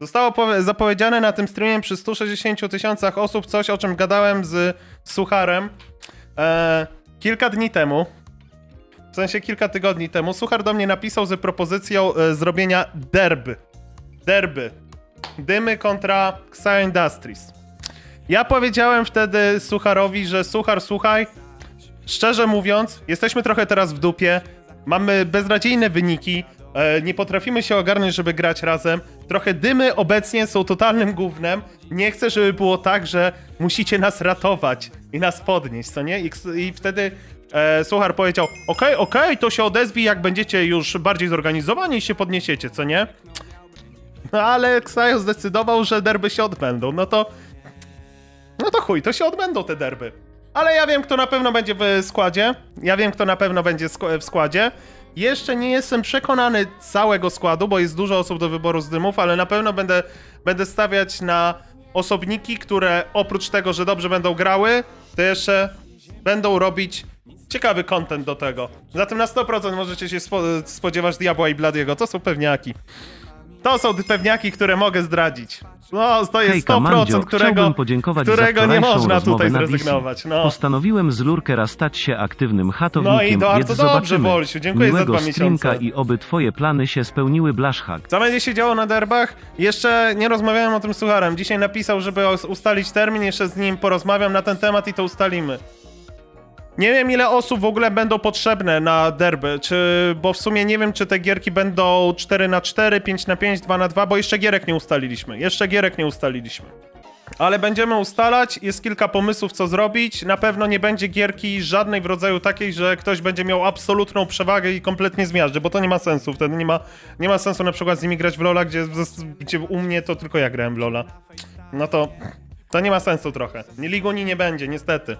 Zostało powie- zapowiedziane na tym streamie przy 160 tysiącach osób coś, o czym gadałem z Sucharem e, kilka dni temu. W sensie kilka tygodni temu. Suchar do mnie napisał z propozycją e, zrobienia derby. Derby. Dymy kontra Xia Industries. Ja powiedziałem wtedy Sucharowi, że Suchar, słuchaj, szczerze mówiąc, jesteśmy trochę teraz w dupie, mamy beznadziejne wyniki, e, nie potrafimy się ogarnąć, żeby grać razem. Trochę dymy obecnie są totalnym gównem. Nie chcę, żeby było tak, że musicie nas ratować i nas podnieść, co nie? I, i wtedy e, Suchar powiedział, okej, okej, to się odezwij, jak będziecie już bardziej zorganizowani i się podniesiecie, co nie? No ale Ksajo zdecydował, że derby się odbędą, no to... No to chuj, to się odbędą te derby. Ale ja wiem, kto na pewno będzie w składzie. Ja wiem, kto na pewno będzie w składzie. Jeszcze nie jestem przekonany całego składu, bo jest dużo osób do wyboru z dymów, ale na pewno będę, będę stawiać na osobniki, które oprócz tego, że dobrze będą grały, to jeszcze będą robić ciekawy content do tego. Zatem na 100% możecie się spo- spodziewać Diabła i Bladiego. To są pewniaki. To są pewniaki, które mogę zdradzić. No, to jest Hejka, 100%, Mandzio, którego, chciałbym podziękować za którego nie wczorajszą można rozmowę tutaj na zrezygnować. No. Postanowiłem z Lurkera stać się aktywnym No i bardzo więc dobrze, zobaczymy. Wolsiu, dziękuję za Miłego dwa streamka miesiące. i oby twoje plany się spełniły, blaszhak. Co będzie się działo na derbach? Jeszcze nie rozmawiałem o tym z Sucharem. Dzisiaj napisał, żeby os- ustalić termin, jeszcze z nim porozmawiam na ten temat i to ustalimy. Nie wiem ile osób w ogóle będą potrzebne na derby, czy, bo w sumie nie wiem czy te gierki będą 4 na 4 5 na 5 2 na 2 bo jeszcze gierek nie ustaliliśmy. Jeszcze gierek nie ustaliliśmy. Ale będziemy ustalać, jest kilka pomysłów co zrobić. Na pewno nie będzie gierki żadnej w rodzaju takiej, że ktoś będzie miał absolutną przewagę i kompletnie zmiażdży, bo to nie ma sensu. Wtedy nie ma, nie ma sensu na przykład z nimi grać w Lola, gdzie, gdzie u mnie to tylko ja grałem w Lola. No to to nie ma sensu trochę. Liguni nie będzie, niestety.